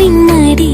തിന്നടി